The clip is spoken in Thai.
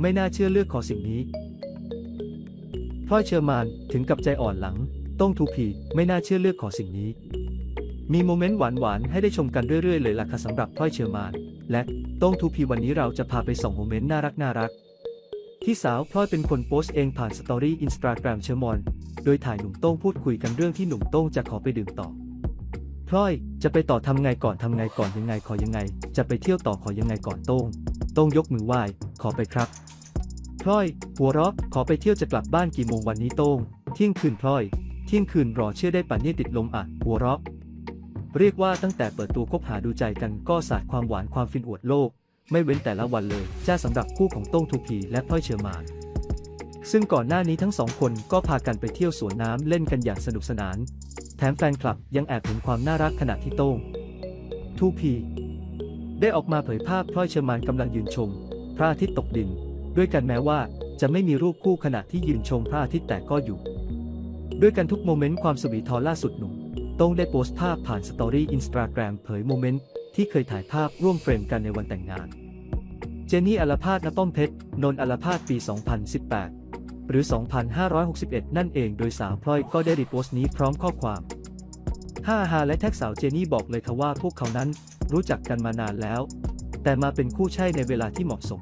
ไม่น่าเชื่อเลือกขอสิ่งนี้พลอยเชอร์มานถึงกับใจอ่อนหลัง ต้องทูพีไม่น่าเชื่อเลือกขอสิ่งนี้ มีโมเมนต์หวานๆให้ได้ชมกันเรื่อยๆ เลยล่ะค่ะสำหรับพลอยเชอร์มาน และต้องทูพีวันนี้เราจะพาไปส่องโมเมนต์น่ารักน่ารักที่สาวพลอยเป็นคนโพสต์เองผ่านสตอรี่อินสตาแกรมเชอร์มอน โดยถ่ายหนุ่มโต้งพูดคุยกันเรื่องที่หนุ่มโต้งจะขอไปดื่มต่อพลอยจะไปต่อทำไงก่อนทำไงก่อนยังไงขอยังไง จะไปเที่ยวต่อขอยังไงก่อนโต้ง ต้องยกมือไหว้ ขอไปครับ พลอย หัวเราะ ขอไปเที่ยวจะกลับบ้านกี่โมงวันนี้โต้ง เที่ยงคืนพลอย เที่ยงคืนรอเชื่อได้ป่านนี้ติดลมอะ หัวเราะ เรียกว่าตั้งแต่เปิดตัวคบหาดูใจกันก็สาดความหวานความฟินอวดโลก ไม่เว้นแต่ละวันเลย จ้าสำหรับคู่ของโต้งทูพีและพลอยเชอร์มานซึ่งก่อนหน้านี้ทั้งสองคนก็พากันไปเที่ยวสวนน้ำเล่นกันอย่างสนุกสนาน แถมแฟนคลับยังแอบเห็นความน่ารักขณะที่โต้งทูพี ได้ออกมาเผยภาพพลอยเชอร์มานกำลังยืนชม พระอาทิตย์ตกดิน ด้วยกันแม้ว่าจะไม่มีรูปคู่ขณะที่ยืนชมพระอาทิตย์แต่ก็อยู่ ด้วยกันทุกโมเมนต์ความสวีททอล่าสุดหนุ่มต้องได้โพสต์ภาพผ่านสตอรี่อินสตาแกรมเผยโมเมนต์ที่เคยถ่ายภาพร่วมเฟรมกันในวันแต่งงาน เจนนี่อัลพาดนป้อมเพชรนนท์อัลพาดปี 2018 หรือ 2561 นั่นเองโดยสาวพลอยก็ได้รีโพสต์นี้พร้อมข้อความฮ่าฮาและแท็กสาวเจนี่บอกเลยค่ะว่าพวกเขานั้น รู้จักกันมานานแล้ว แต่มาเป็นคู่ใช่ในเวลาที่เหมาะสม